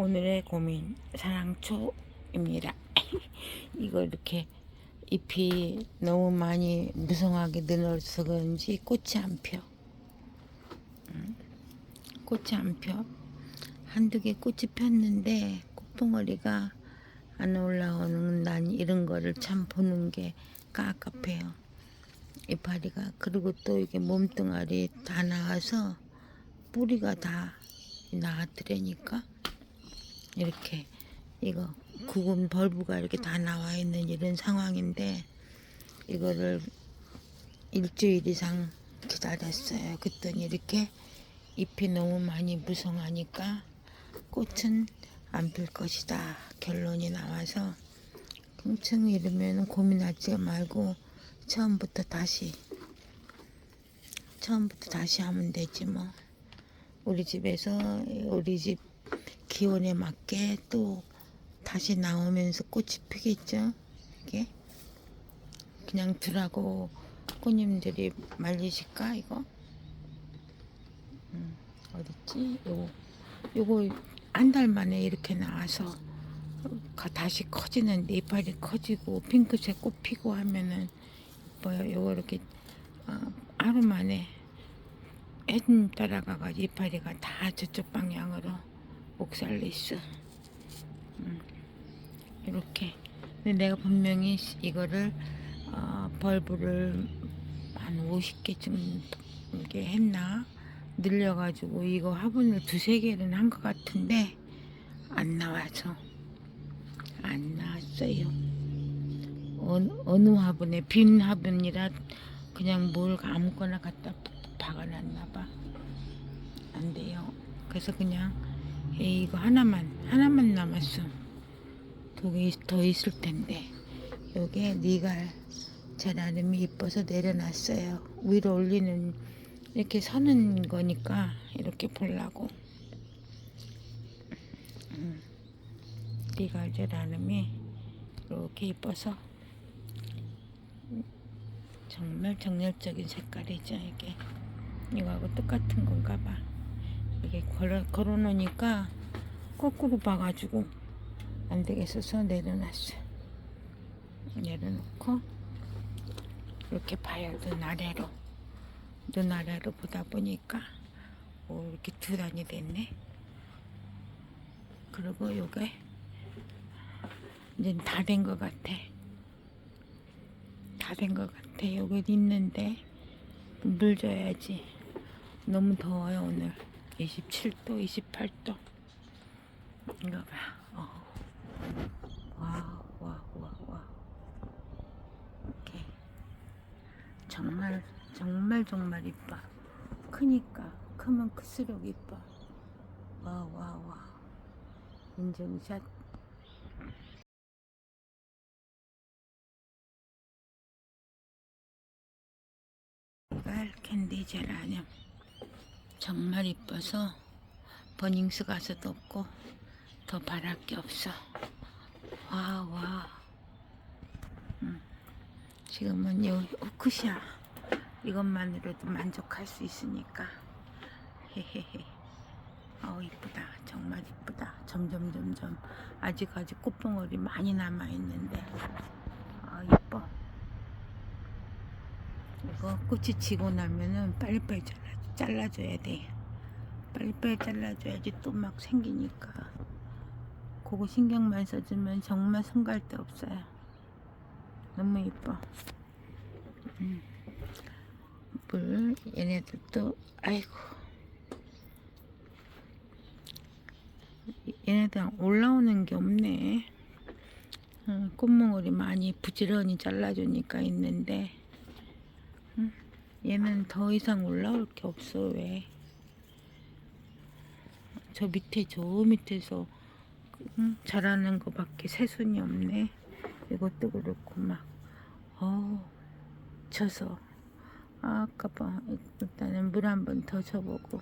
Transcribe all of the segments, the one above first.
오늘의 고민 사랑초입니다. 이거 이렇게 잎이 너무 많이 무성하게 늘어서 그런지 꽃이 안 펴. 음, 꽃이 안 펴. 한두 개 꽃이 폈는데 꽃봉오리가 안 올라오는 난 이런 거를 참 보는 게 깝깝해요. 이파리가 그리고 또 이게 몸뚱아리 다 나와서 뿌리가 다 나왔더라니까 이렇게 이거 구근 벌브가 이렇게 다 나와 있는 이런 상황인데 이거를 일주일 이상 기다렸어요. 그랬더니 이렇게 잎이 너무 많이 무성하니까 꽃은 안 필 것이다 결론이 나와서 엄청 이러면 고민하지 말고 처음부터 다시 처음부터 다시 하면 되지 뭐 우리 집에서 우리 집 기온에 맞게 또 다시 나오면서 꽃이 피겠죠? 이게? 그냥 두라고 꽃님들이 말리실까 이거? 음, 어딨지? 요거 요거 한 달 만에 이렇게 나와서 가- 다시 커지는데 이파리 커지고 핑크색 꽃 피고 하면은 뭐요? 요거 이렇게 어, 하루 만에 해좀 따라가가지고 이파리가 다 저쪽 방향으로 옥살리스 음, 이렇게 근데 내가 분명히 시- 이거를 어, 벌브를 한 50개쯤 이렇게 했나 늘려가지고 이거 화분을 두세 개는 한 것 같은데 안 나와서 안 나왔어요 어느, 어느 화분에 빈 화분이라 그냥 뭘 아무거나 갖다 박아놨나 봐. 안 돼요. 그래서 그냥 에이, 이거 하나만 하나만 남았어. 두개더 있을 텐데 요게 니갈 제 나름이 이뻐서 내려놨어요. 위로 올리는 이렇게 서는 거니까 이렇게 보려고. 음, 니갈 제 나름이 이렇게 이뻐서 정말 정열적인 색깔이죠 이게 이거하고 똑같은 건가 봐 이게 걸어, 걸어놓으니까 거꾸로 봐가지고 안 되겠어서 내려놨어 내려놓고 이렇게 봐요 눈 아래로 눈 아래로 보다 보니까 오 이렇게 두 단이 됐네 그리고 요게 이제 다 된 것 같아 다 된 것 같아. 여기 있는데 물 줘야지. 너무 더워요 오늘. 27도, 28도. 이거 봐. 어. 와, 와, 와, 와. 이렇게 정말 정말 정말 이뻐. 크니까 크면 클수록 이뻐. 와, 와, 와. 인증샷. 이걸 캔디 제라늄 정말 이뻐서 버닝스 가서도 없고 더 바랄 게 없어. 와와. 음. 지금은 요 후크샤 이것만으로도 만족할 수 있으니까. 헤헤헤. 어 이쁘다. 정말 이쁘다. 점점 점점. 아직 아직 꽃봉오리 많이 남아 있는데. 아 이뻐. 이거 꽃이 지고 나면은 빨리빨리 잘라, 잘라줘야 돼. 빨리빨리 잘라줘야지 또 막 생기니까. 그거 신경만 써주면 정말 손갈 데 없어요. 너무 이뻐. 음. 물, 얘네들도, 아이고. 얘네들 올라오는 게 없네. 음, 꽃몽울이 많이 부지런히 잘라주니까 있는데, 얘는 더 이상 올라올 게 없어 왜? 저 밑에 저 밑에서 응? 자라는 거밖에 새순이 없네. 이것도 그렇고 막 어우 져서 아, 아까봐 일단은 물 한 번 더 줘보고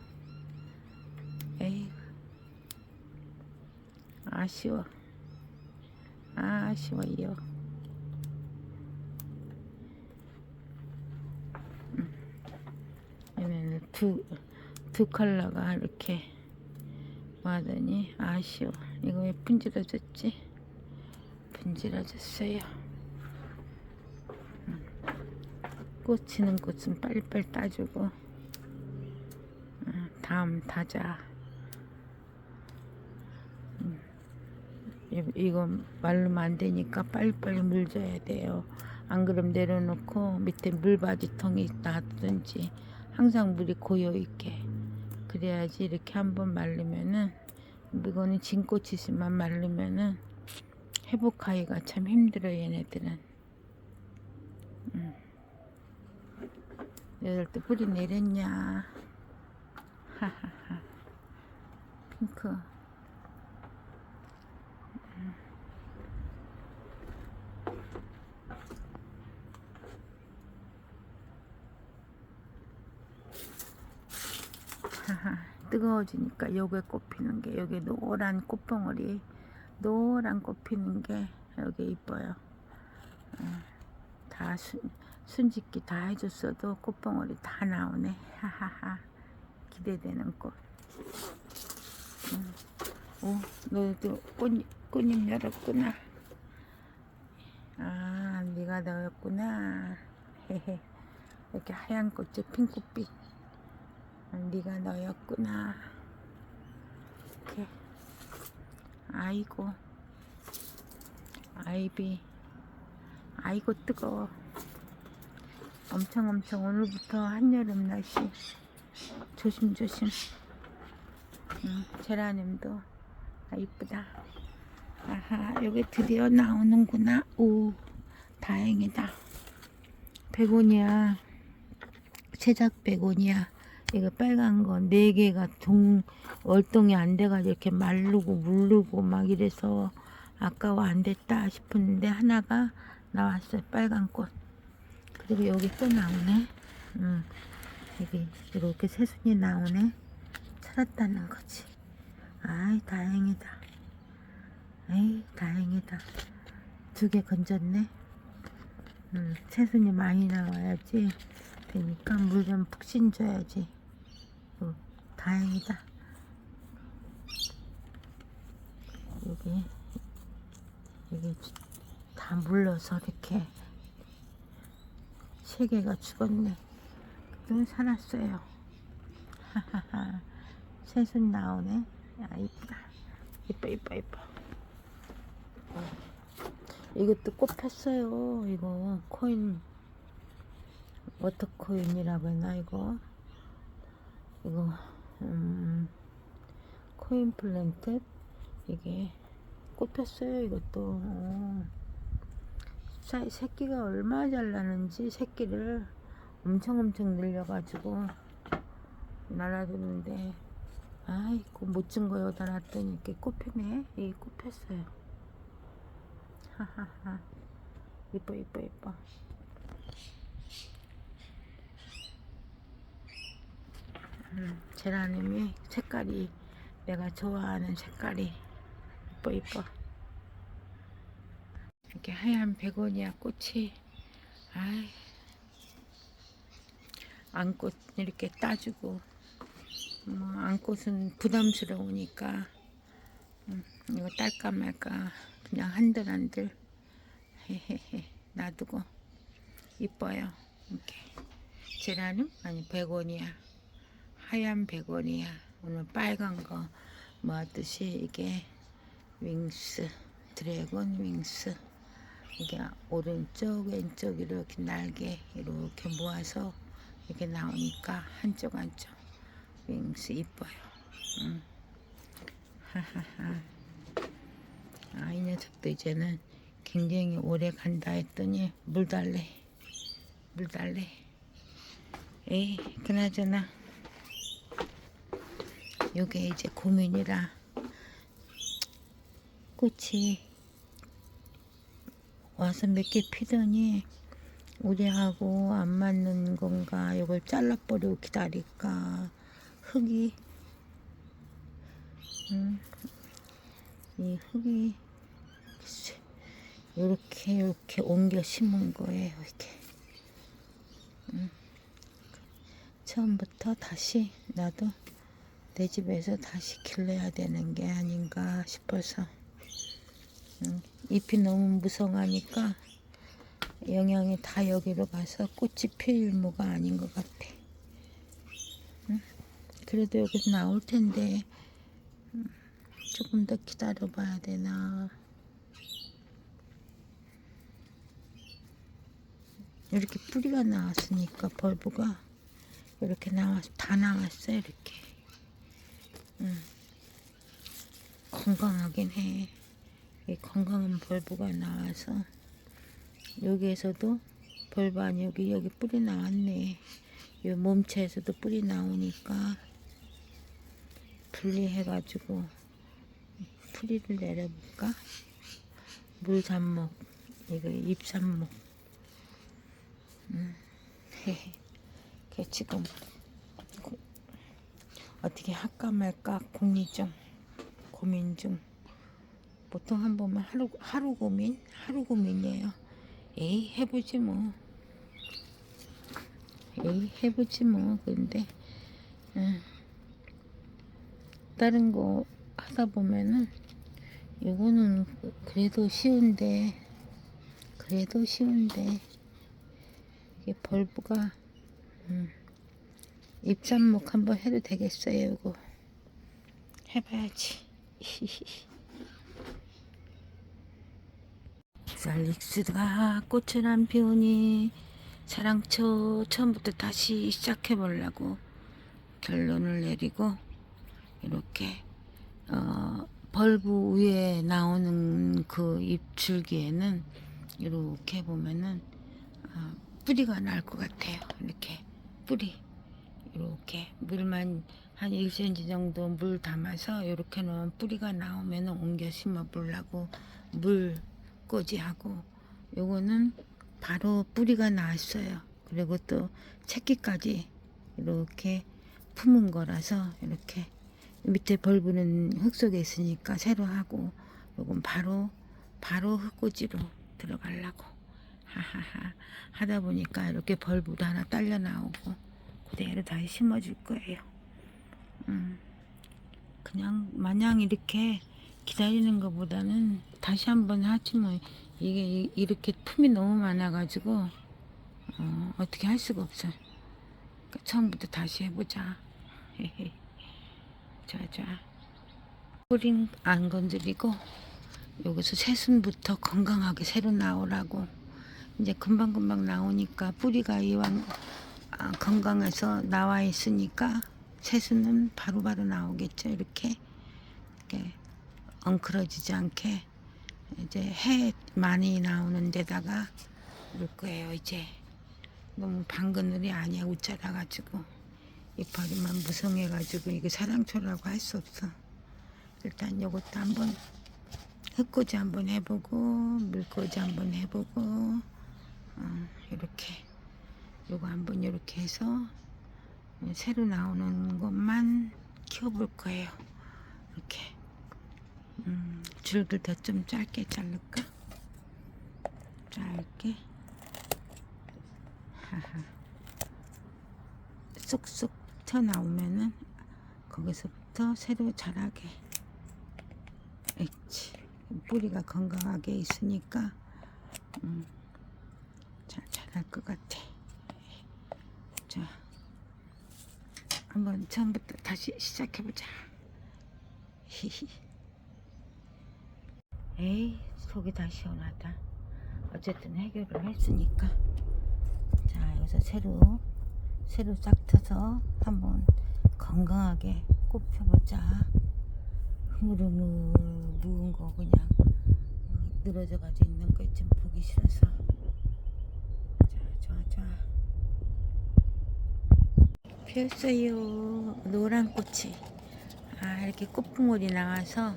에이 아쉬워 아쉬워요. 얘네는 두, 두 컬러가 이렇게 와더니 아쉬워. 이거 왜 분질러졌지? 분질러졌어요. 음. 꽂히는 꽃은 빨리빨리 따주고 음, 다음 타자. 음, 이- 이거 말르면 안 되니까 빨리빨리 물 줘야 돼요. 안 그럼 내려놓고 밑에 물바지통이 놔두든지 항상 물이 고여 있게 그래야지 이렇게 한번 말르면은 이거는 진꽃이지만 말르면은 회복하기가 참 힘들어 얘네들은. 음. 이럴 때 뿌리 내렸냐? 하하하. 핑크 뜨거워지니까 요게 꽃피는 게 여기 노란 꽃봉오리 노란 꽃 피는 게 여기 이뻐요. 어, 다 순, 순짓기 다 해줬어도 꽃봉오리 다 나오네. 하하하 기대되는 꽃. 음. 오, 너도 꽃, 꽃잎 열었구나. 아, 네가 너였구나. 헤헤. 이렇게 하얀 꽃이 핑크빛. 아, 네가 너였구나. 이렇게. 아이고. 아이비. 아이고 뜨거워. 엄청 엄청 오늘부터 한여름 날씨. 조심조심. 음, 제라늄도 아, 이쁘다. 아하, 여기 드디어 나오는구나. 오, 다행이다. 베고니아. 제작 베고니아. 이거 빨간 거 네 개가 동 월동이 안 돼가지고 이렇게 마르고 물르고 막 이래서 아까워 안 됐다 싶었는데 하나가 나왔어요 빨간 꽃. 그리고 여기 또 나오네. 음 여기 이렇게 새순이 나오네. 살았다는 거지. 아이 다행이다. 에이 다행이다. 두 개 건졌네. 음 새순이 많이 나와야지. 되니까 물 좀 푹 신 줘야지 어, 다행이다. 여기 여기 다 물러서 이렇게 세 개가 죽었네. 또 살았어요. 하하하. 새순 나오네. 야 이쁘다. 이뻐 이뻐 이뻐. 어. 이것도 꽃 폈어요. 이거 코인 워터코인이라고 했나 이거 이거 음, 코인 플랜트? 이게 꽃 폈어요 이것도. 어. 사- 새끼가 얼마나 잘 나는지 새끼를 엄청 엄청 늘려가지고 날아드는데 아이고 못진 거 여기다 놨더니 이렇게 꽃 피네. 이게 꽃 폈어요. 하하하. 이뻐 이뻐 이뻐 음, 제라늄이 색깔이 내가 좋아하는 색깔이 이뻐 이뻐. 이렇게 하얀 베고니아 꽃이 아이 안꽃 이렇게 따주고 뭐 안꽃은 부담스러우니까 음, 이거 딸까 말까 그냥 한들한들 헤헤헤 놔두고 이뻐요. 이렇게. 제라늄 아니 베고니아 하얀 베고니아 오늘 빨간 거뭐 하듯이 이게 윙스 드래곤 윙스. 이게 오른쪽 왼쪽 이렇게 날개 이렇게 모아서 이렇게 나오니까 한쪽 한쪽 윙스 이뻐요. 음. 하하하. 아 이 녀석도 이제는 굉장히 오래 간다 했더니 물 달래. 물 달래. 에이 그나저나 요게 이제 고민이라. 꽃이 와서 몇 개 피더니 우리하고 안 맞는 건가? 이걸 잘라버리고 기다릴까? 흙이. 음, 이 흙이 요렇게 이렇게 옮겨 심은 거예요 이렇게. 음. 처음부터 다시 나도 내 집에서 다시 길러야 되는 게 아닌가 싶어서 음, 잎이 너무 무성하니까 영양이 다 여기로 가서 꽃이 필 일무가 아닌 것 같아. 음, 그래도 여기서 나올 텐데 음, 조금 더 기다려 봐야 되나. 이렇게 뿌리가 나왔으니까 벌브가 이렇게 나왔 다 나왔어 이렇게. 음, 건강하긴 해. 이 건강한 벌브가 나와서 여기에서도 아니 여기 여기 뿌리 나왔네. 이 몸체에서도 뿌리 나오니까 분리해가지고 뿌리를 내려볼까? 물삽목 이거 잎삽목. 음. 걔 지금 고- 어떻게 할까 말까 고민 중 고민 중. 보통 한 번만 하루 하루 고민 하루 고민이에요. 에이 해보지 뭐. 에이 해보지 뭐. 근데 음, 다른 거 하다 보면은 요거는 그래도 쉬운데 그래도 쉬운데 이게 벌브가 음, 입산목 한번 해도 되겠어요 이거? 해봐야지. 쌀릭스가 꽃을 안 피우니 사랑초 처음부터 다시 시작해 보려고 결론을 내리고 이렇게 어, 벌브 위에 나오는 그 잎줄기에는 이렇게 보면은 어, 뿌리가 날 것 같아요. 이렇게 뿌리 이렇게 물만 한 1cm 정도 물 담아서 이렇게 놓으면 뿌리가 나오면 옮겨 심어 보려고 물 꽂이하고 요거는 바로 뿌리가 나왔어요. 그리고 또 채끼까지 이렇게 품은 거라서 이렇게 밑에 벌브는 흙 속에 있으니까 새로 하고 요건 바로 바로 흙꽂이로 들어가려고. 하하하. 하다 보니까 이렇게 벌브도 하나 딸려 나오고 그대로 다시 심어줄 거예요. 음, 그냥 마냥 이렇게 기다리는 것보다는 다시 한번 하지 뭐 이게 이- 이렇게 품이 너무 많아가지고 어, 어떻게 할 수가 없어. 그러니까 처음부터 다시 해보자. 자자. 뿌린 안 건드리고 여기서 새순부터 건강하게 새로 나오라고 이제 금방금방 나오니까 뿌리가 이왕 아, 건강해서 나와 있으니까 새순은 바로바로 나오겠죠. 이렇게. 이렇게 엉클어지지 않게 이제 해 많이 나오는 데다가 놓을 거예요 이제. 너무 방그늘이 아니야 웃자라 가지고. 이파리만 무성해 가지고 이게 사랑초라고 할 수 없어. 일단 요것도 한번 흙꽂이 한번 해보고 물꽂이 한번 해보고 어, 이렇게 요거 한번 이렇게 해서 새로 나오는 것만 키워볼 거예요. 이렇게. 음, 줄을 더좀 짧게 자를까? 짧게? 하하. 쑥쑥 튀어나오면은 거기서부터 새로 자라게. 있지 뿌리가 건강하게 있으니까 음, 잘 자랄 것 같아 자 한번 처음부터 다시 시작해보자. 히히. 에이 속이 다 시원하다. 어쨌든 해결을 했으니까. 자 여기서 새로 새로 싹 트서 한번 건강하게 꽃 펴보자. 흐물흐물 묵은 거 그냥 어, 늘어져 가지고 있는 거 좀 보기 싫어서. 자 좋아 좋아 피었어요. 노란 꽃이. 아 이렇게 꽃봉오리 나와서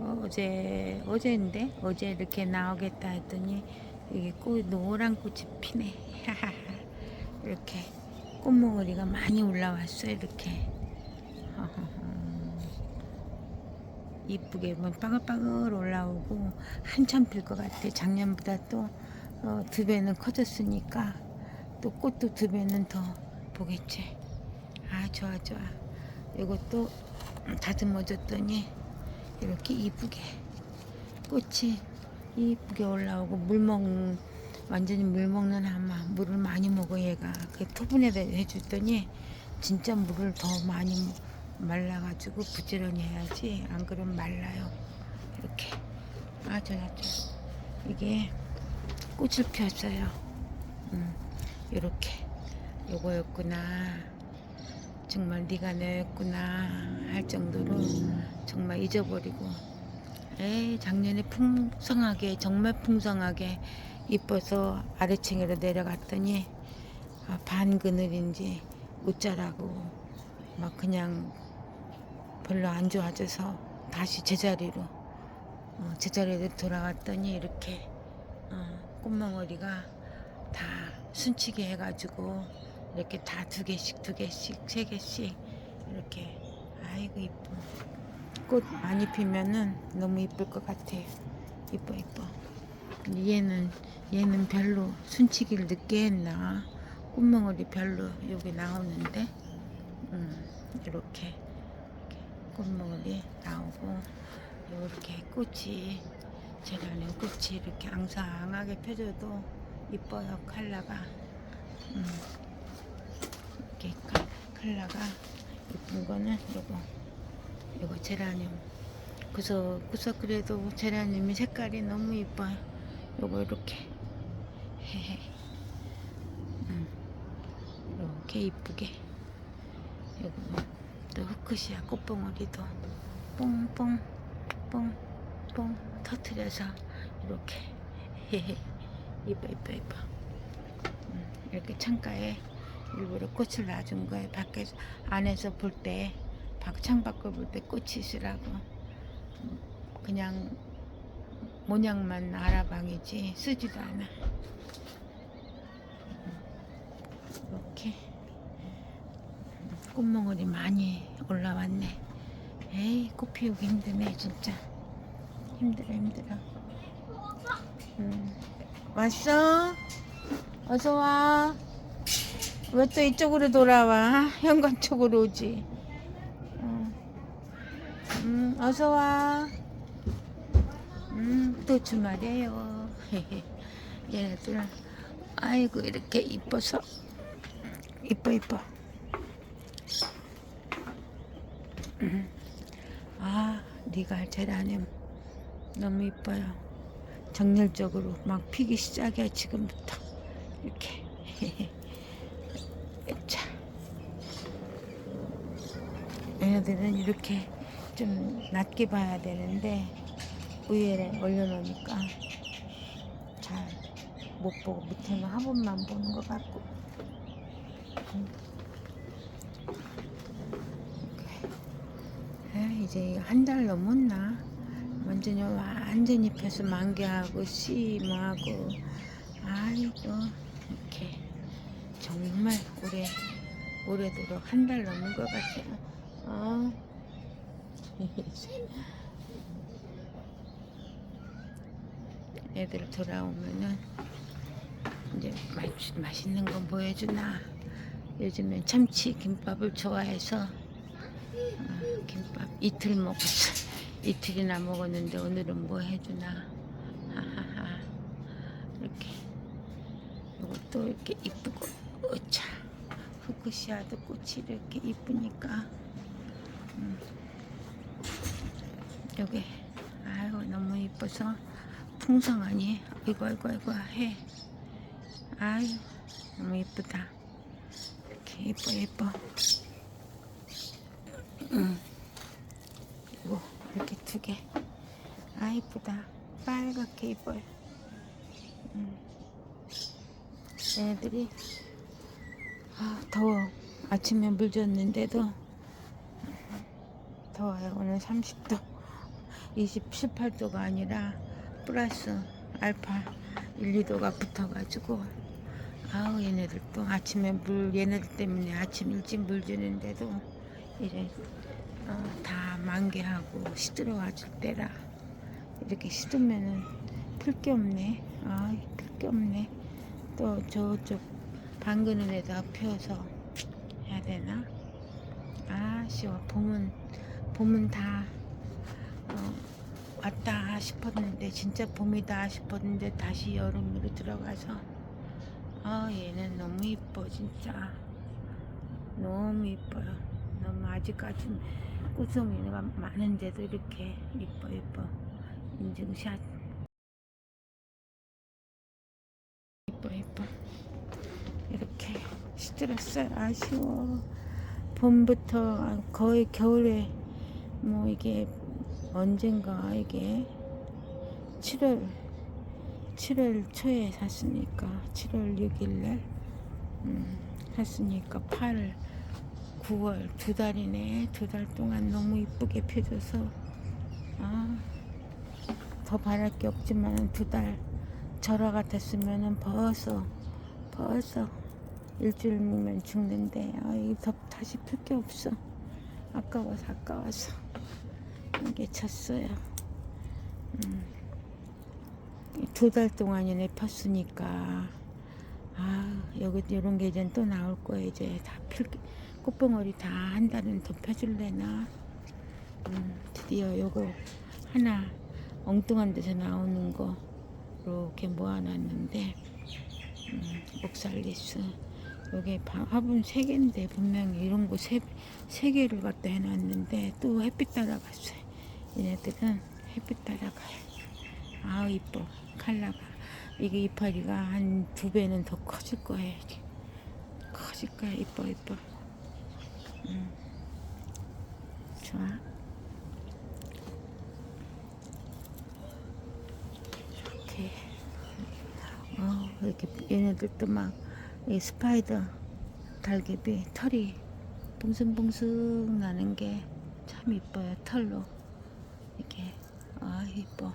어제 어제인데? 어제 이렇게 나오겠다 했더니 이게 꽃 노란 꽃이 피네. 이렇게 꽃봉오리가 많이 올라왔어 이렇게. 이쁘게 뭐 빠글빠글 올라오고 한참 필 것 같아. 작년보다 또 어, 두 배는 커졌으니까 또 꽃도 두 배는 더 보겠지 아 좋아 좋아. 이것도 다듬어 줬더니 이렇게 이쁘게 꽃이 이쁘게 올라오고 물 먹, 완전히 물 먹는 하마 물을 많이 먹어 얘가. 그 토분에다 해줬더니 진짜 물을 더 많이 말라가지고 부지런히 해야지 안 그러면 말라요. 이렇게. 아저 저 이게 꽃을 피웠어요. 음, 이렇게. 요거였구나 정말 네가 너였구나 할 정도로 정말 잊어버리고 에이 작년에 풍성하게 정말 풍성하게 이뻐서 아래층으로 내려갔더니 아, 반 그늘인지 웃자라고 막 그냥 별로 안 좋아져서 다시 제자리로 어, 제자리로 돌아왔더니 이렇게 어, 꽃망울이가 다 순치게 해가지고 이렇게 다 두 개씩 두 개씩 세 개씩 이렇게. 아이고 이뻐. 꽃 많이 피면은 너무 이쁠 것 같아요 이뻐 이뻐. 얘는 얘는 별로 순치기를 늦게 했나? 꽃망울이 별로 여기 나오는데? 음, 이렇게, 꽃망울이 나오고 이렇게 꽃이 제라늄 꽃이 이렇게 앙상하게 펴져도 이뻐요 컬러가. 음, 이렇게 칼- 컬러가 이쁜 거는 요거 요거 제라늄. 그래서 그래서 그래도 제라늄이 색깔이 너무 이뻐요. 요거 이렇게. 헤헤. 음, 이렇게 이쁘게. 요거 또 흑크시아 꽃봉오리도 뽕뽕 뽕뽕 터트려서 이렇게. 헤헤. 이뻐 이뻐 이뻐. 음, 이렇게 창가에 일부러 꽃을 놔준 거예요 밖에서 안에서 볼 때 창 밖을 볼 때 꽃이 있으라고 음, 그냥 모양만 알아방이지 쓰지도 않아 이렇게 꽃몽울이 많이 올라왔네 에이 꽃 피우기 힘드네 진짜 힘들어 힘들어 음. 왔어? 어서 와. 왜 또 이쪽으로 돌아와? 현관 쪽으로 오지. 어. 음, 어서 와. 음, 또 주말이에요. 얘네들, 아이고, 이렇게 이뻐서. 이뻐, 이뻐. 음. 아, 네가 제라늄 너무 이뻐요. 정열적으로 막 피기 시작해 지금부터 이렇게 자 얘네들은 이렇게 좀 낮게 봐야 되는데 위에 올려놓으니까 잘 못 보고 밑에는 화분만 보는 것 같고 음. 에, 이제 한 달 넘었나 완전히 완전히 펴서 만개하고 씨뭐하고 아이고 이렇게 정말 오래 오래도록 한 달 넘은 것 같아요. 어. 애들 돌아오면은 이제 맛, 맛있는 거 보여주나? 요즘엔 참치 김밥을 좋아해서 어, 김밥 이틀 먹었어. 이틀이나 먹었는데 오늘은 뭐 해주나? 하하하. 이렇게. 이것도 이렇게 이쁘고 어차. 후크시아도 꽃이 이렇게 이쁘니까 음. 여기 아이고 너무 이뻐서 풍성하니 이거 이거 이거 해 아유 너무 이쁘다 이렇게 이뻐 이뻐 음. 이거 이렇게 두 개. 아 이쁘다. 빨갛게 이뻐요. 음. 얘네들이 아 더워. 아침에 물 줬는데도 더워요. 오늘 30도, 27, 8도가 아니라 플러스 알파 1, 2도가 붙어가지고 아우 얘네들 또 아침에 물 얘네들 때문에 아침 일찍 물 주는데도 이래 어, 다 만개하고 시들어 와줄 때라 이렇게 시들면은 풀 게 없네. 아 풀 게 없네. 또 저쪽 방그늘에다 펴서 해야 되나? 아쉬워. 봄은 봄은 다 어, 왔다 싶었는데 진짜 봄이다 싶었는데 다시 여름으로 들어가서 아 얘는 너무 이뻐 진짜. 너무 이뻐요. 너무 아직까지 꽃송이가 많은데도 이렇게 이뻐 이뻐. 인증샷. 이뻐 이뻐. 이렇게 시들었어요. 아쉬워. 봄부터 거의 겨울에 뭐 이게 언젠가 이게 7월 7월 초에 샀으니까 7월 6일날? 음, 샀으니까 8, 9월 두 달이네. 두 달 동안 너무 이쁘게 펴줘서. 아, 더 바랄 게 없지만 두 달 절화 같았으면은 벌써 벌써 일주일이면 죽는데. 아, 이더 다시 필 게 없어 아까워서 아까워서. 이게 쳤어요. 음. 두달 동안이나 폈으니까. 아 여기 이런 게 이제 또 나올 거예요. 이제 다필 꽃봉오리 다 한 달은 더 펴줄래나? 음, 드디어 요거 하나 엉뚱한 데서 나오는 거 이렇게 모아놨는데 음, 옥살리스 여기 방- 화분 세 개인데 분명히 이런 거세세 개를 갖다 해놨는데 또 햇빛 따라갔어요. 얘네들은 햇빛 따라가요. 아우 이뻐 칼라가 이게 이파리가 한 두 배는 더 커질 거예요. 이게. 커질 거야 이뻐 이뻐. 음. 좋아. 이렇게 어 이렇게 얘네들도 막 이 스파이더 달개비 털이 붕승붕승 나는 게 참 이뻐요 털로. 이렇게 아 이뻐.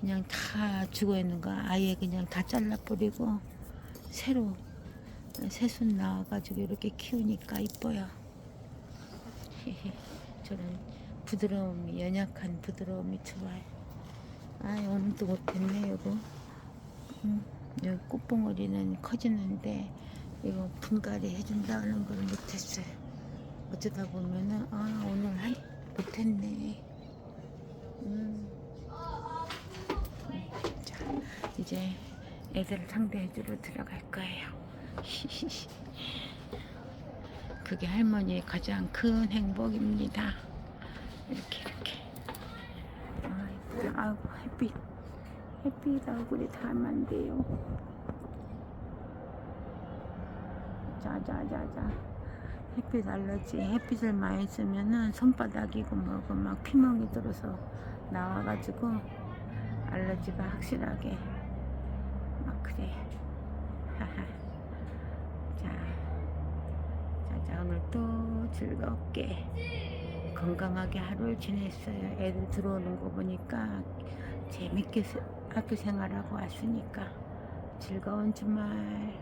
그냥 다 죽어 있는 거 아예 그냥 다 잘라버리고 새로 새순 나와가지고 이렇게 키우니까 이뻐요. 저는 부드러움이 연약한 부드러움이 좋아요. 아 오늘도 못했네 이거. 음, 여기 꽃봉오리는 커지는데 이거 분갈이 해준다는 걸 못했어요. 어쩌다 보면은 아 오늘 한 못했네. 음. 자 이제 애들 상대해주러 들어갈 거예요. 그게 할머니의 가장 큰 행복입니다. 이렇게 이렇게. 아 아우 햇빛 햇빛 얼굴이 닮았는데요. 자자자자. 햇빛 알러지 햇빛을 많이 쓰면은 손바닥이고 뭐고 막 피멍이 들어서 나와가지고 알러지가 확실하게 막 그래. 자, 자자 오늘 또 즐겁게 건강하게 하루를 지냈어요. 애들 들어오는 거 보니까 재밌게 스- 학교 생활하고 왔으니까 즐거운 주말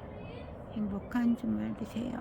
행복한 주말 되세요.